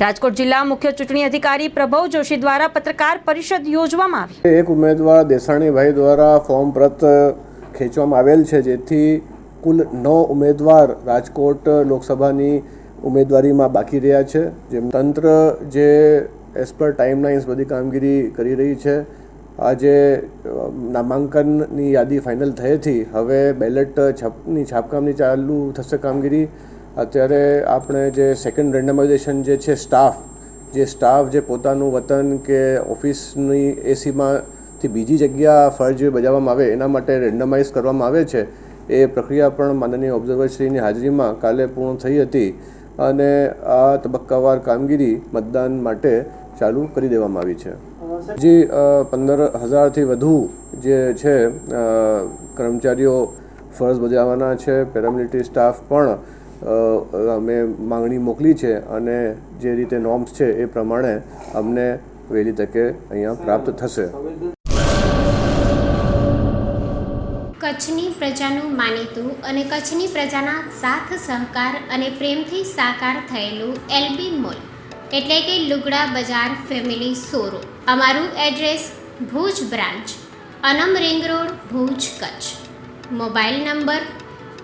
રાજકોટ જિલ્લા મુખ્ય ચૂંટણી અધિકારી પ્રભવ જોશી દ્વારા પત્રકાર પરિષદ યોજવામાં આવી. એક ઉમેદવાર દેસાણીભાઈ દ્વારા ફોર્મ પ્રત ખેંચવામાં આવેલ છે, જેથી કુલ નવ ઉમેદવાર રાજકોટ લોકસભાની ઉમેદવારીમાં બાકી રહ્યા છે. જેમ તંત્ર જે એઝ પર ટાઈમલાઇન્સ બધી કામગીરી કરી રહી છે, આજે નામાંકનની યાદી ફાઇનલ થઈ હતી હવે બેલેટ છાપની, છાપકામની ચાલુ થશે કામગીરી. અત્યારે આપણે જે સેકન્ડ રેન્ડમાઇઝેશન જે છે સ્ટાફ જે સ્ટાફ જે પોતાનું વતન કે ઓફિસની એસીમાંથી બીજી જગ્યા ફરજ બજાવવામાં આવે, એના માટે રેન્ડમાઇઝ કરવામાં આવે છે. એ પ્રક્રિયા પણ માનનીય ઓબ્ઝર્વરશ્રીની હાજરીમાં કાલે પૂર્ણ થઈ હતી અને આ તબક્કાવાર કામગીરી મતદાન માટે ચાલુ કરી દેવામાં આવી છે. હજી પંદર હજારથી વધુ જે છે કર્મચારીઓ ફરજ બજાવવાના છે પેરામિલિટરી સ્ટાફ પણ અમે માંગણી મોકલી છે અને જે રીતે નોર્મ્સ છે એ પ્રમાણે અમને વહેલી તકે અહીંયા પ્રાપ્ત થશે. કચ્છની પ્રજાનું માનીતું અને કચ્છની પ્રજાના સાથ, સહકાર અને પ્રેમથી સાકાર થયેલું એલબી મોલ, એટલે કે લુગડા બજાર ફેમિલી સોરો અમારું એડ્રેસ ભુજ બ્રાન્ચ, અનમ ring road, Bhuj Kutch. Mobile number